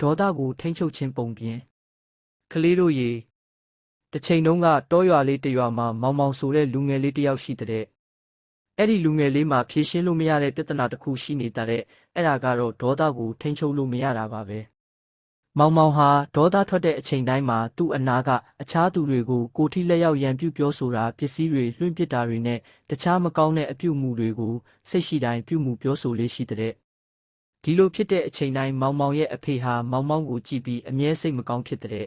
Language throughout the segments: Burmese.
ဒေါသကိုထိမ့်ချုပ်ခြင်းပုံပြင်ကလေးတို့ရေတစ်ချိန်တုန်းကတောရွာလေးတစ်ရွာမှာမောင်မောင်ဆိုတဲ့လူငယ်လေးတစ်ယောက်ရှိတဲ့အဲ့ဒီလူငယ်လေးမှာဖြေရှင်းလို့မရတဲ့ပြဿနာတစ်ခုရှိနေတဲ့အဲ့ဒါကတော့ဒေါသကိုထိမ့်ချုပ်လို့မရတာပါပဲမောင်မောင်ဟာဒေါသထွက်တဲ့အချိန်တိုင်းမှာသူ့အနာကအခြားသူတွေကိုကိုထိလက်ရောက်ရန်ပြုပြောဆိုတာပစ္စည်းတွေလွှင့်ပစ်တာတွေနဲ့တခြားမကောင်းတဲ့အပြုအမူတွေကိုစိတ်ရှိတိုင်းပြုမှုပြောဆိုလေးရှိတဲ့ ဒီလိုဖြစ်တဲ့အချိန်တိုင်းမောင်မောင်ရဲ့အဖေဟာမောင်မောင်ကိုကြည့်ပြီးအမြဲစိတ်မကောင်းဖြစ်တဲ့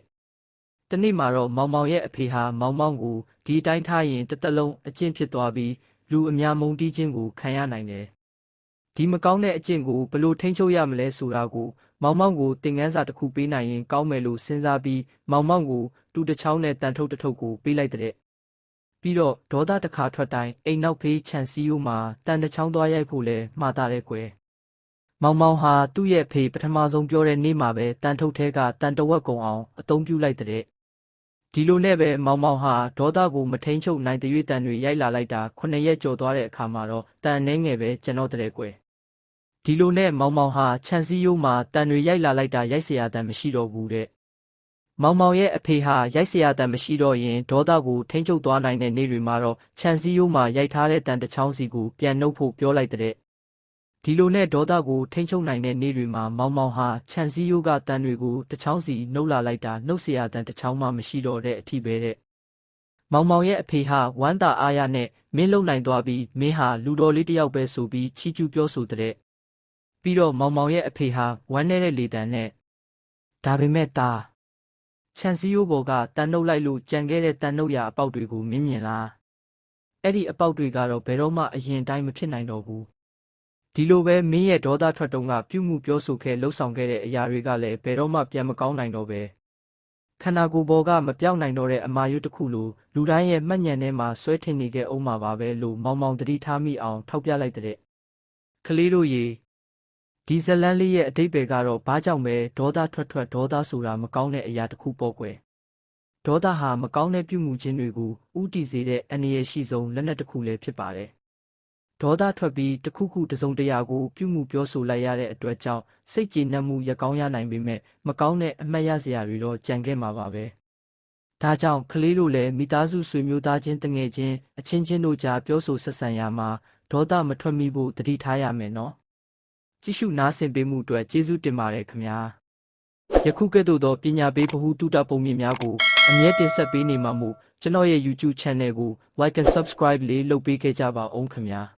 တနေ့မှာတော့မောင်မောင်ရဲ့အဖေဟာမောင်မောင်ကိုဒီအတိုင်းထားရင်တစ်သက်လုံးအကျင့်ဖြစ်သွားပြီးလူအများမုန်းတီးခြင်းကိုခံရနိုင်တယ်ဒီမကောင်းတဲ့အကျင့်ကိုဘယ်လိုထိန်းချုပ်ရမလဲဆိုတာကိုမောင်မောင်ကိုသင်ခန်းစာတစ်ခုပေးနိုင်ရင်ကောင်းမယ်လို့စဉ်းစားပြီးမောင်မောင်ကိုတူတစ်ချောင်းနဲ့တန်ထုတ်တစ်ထုတ်ကိုပေးလိုက်တဲ့ပြီးတော့ဒေါသတစ်ခါထွက်တိုင်းအိမ်နောက်ဖေးခြံစည်းရိုးမှာတန်တစ်ချောင်းသွားရိုက်ဖို့လဲမှားတာတဲ့ကွယ် မောင်မောင်ဟာသူ့ရဲ့ဖေပထမဆုံးပြောတဲ့နေ့မှာပဲတန်ထုတ်ထဲကတန်တဝက်ကုံအောင်အသုံးပြုလိုက်တဲ့ဒီလိုနဲ့ပဲမောင်မောင်ဟာဒေါသကိုမထိန်ချုပ်နိုင်တဲ့၍တန်တွေရိုက်လာလိုက်တာခုနှစ်ရက်ကျော်သွားတဲ့အခါမှာတော့တန်နှဲငယ်ပဲကျွန်တော်တဲ့ကွယ်ဒီလိုနဲ့မောင်မောင်ဟာခြံစည်းရိုးမှာတန်တွေရိုက်လာလိုက်တာရိုက်เสียရတန်မရှိတော့ဘူးတဲ့မောင်မောင်ရဲ့အဖေဟာရိုက်เสียရတန်မရှိတော့ရင်ဒေါသကိုထိန်ချုပ်သွားနိုင်တဲ့နေ့တွေမှာတော့ခြံစည်းရိုးမှာရိုက်ထားတဲ့တန်တစ်ချောင်းစီကိုပြန်နှုတ်ဖို့ပြောလိုက်တဲ့ ဒီလိုနဲ့ဒေါသကိုထိမ့်ချုပ်နိုင်တဲ့နေ့တွေမှာမောင်မောင်ဟာခြံစည်းရိုးကတန်တွေကိုတစ်ချောင်းစီနှုတ်လာလိုက်တာနှုတ်เสียတန်တစ်ချောင်းမှမရှိတော့တဲ့အထိပဲတဲ့မောင်မောင်ရဲ့အဖေဟာဝမ်းသာအားရနဲ့မင်းလုံနိုင်သွားပြီးမင်းဟာလူတော်လေးတစ်ယောက်ပဲဆိုပြီးချီးကျူးပြောဆိုတဲ့ပြီးတော့မောင်မောင်ရဲ့အဖေဟာဝမ်းနေတဲ့လေတံနဲ့ဒါပေမဲ့ตาခြံစည်းရိုးပေါ်ကတန်နှုတ်လိုက်လို့ကြံခဲ့တဲ့တန်နှုတ်ရာအပေါက်တွေကိုမင်းမြင်လားအဲ့ဒီအပေါက်တွေကတော့ဘယ်တော့မှအရင်တိုင်းမဖြစ်နိုင်တော့ဘူး ဒီလိုပဲမင်းရဲ့ဒေါသထွက်တုံးကပြုမှုပြောဆိုခဲ့လှုပ်ဆောင်ခဲ့တဲ့အရာတွေကလည်းဘယ်တော့မှပြန်မကောင်းနိုင်တော့ပဲခန္ဓာကိုယ်ပေါ်ကမပြောင်းနိုင်တော့တဲ့အမာရွတ်တစ်ခုလိုလူတိုင်းရဲ့မှတ်ဉာဏ်ထဲမှာဆွဲထင်နေခဲ့အောင်မှာပါပဲလို့မောင်မောင်တတိထားမိအောင်ထောက်ပြလိုက်တဲ့ကလေးတို့ရေဒီဇလန်းလေးရဲ့အတိတ်ပဲကတော့ဘာကြောင့်ပဲဒေါသထွက်ထွက်ဒေါသဆိုတာမကောင်းတဲ့အရာတစ်ခုပေါ့ကွယ်ဒေါသဟာမကောင်းတဲ့ပြုမှုခြင်းတွေကိုဥတီစေတဲ့အန္တရာယ်ရှိဆုံးလက်နက်တစ်ခုလည်းဖြစ်ပါတယ် ဒေါသထွက်ပြီးတစ်ခုခုတစ်စုံတစ်ရာကိုပြုမှုပြောဆိုလိုက်ရတဲ့အတွက်ကြောင့်စိတ်ကျေနပ်မှုရကောင်းရနိုင်ပေမဲ့မကောင်းတဲ့အမှတ်ရစရာတွေတော့ကြံခဲ့မှာပါပဲ။ဒါကြောင့်ကလေးတို့လည်းမိသားစုဆွေမျိုးသားချင်းတငယ်ချင်းအချင်းချင်းတို့ကြားပြောဆိုဆက်ဆံရမှာဒေါသမထွက်မိဖို့တတိထားရမယ်နော်။ကြည့်ရှုနားဆင်ပေးမှုအတွက်ကျေးဇူးတင်ပါတယ်ခင်ဗျာ။ယခုကဲ့သို့သောပညာပေးဗဟုသုတပုံမြင့်များကိုအမြဲတင်ဆက်ပေးနေမှာမို့ကျွန်တော်ရဲ့ YouTube Channel ကို Like and Subscribe လေးလုပ်ပေးခဲ့ကြပါအောင်ခင်ဗျာ။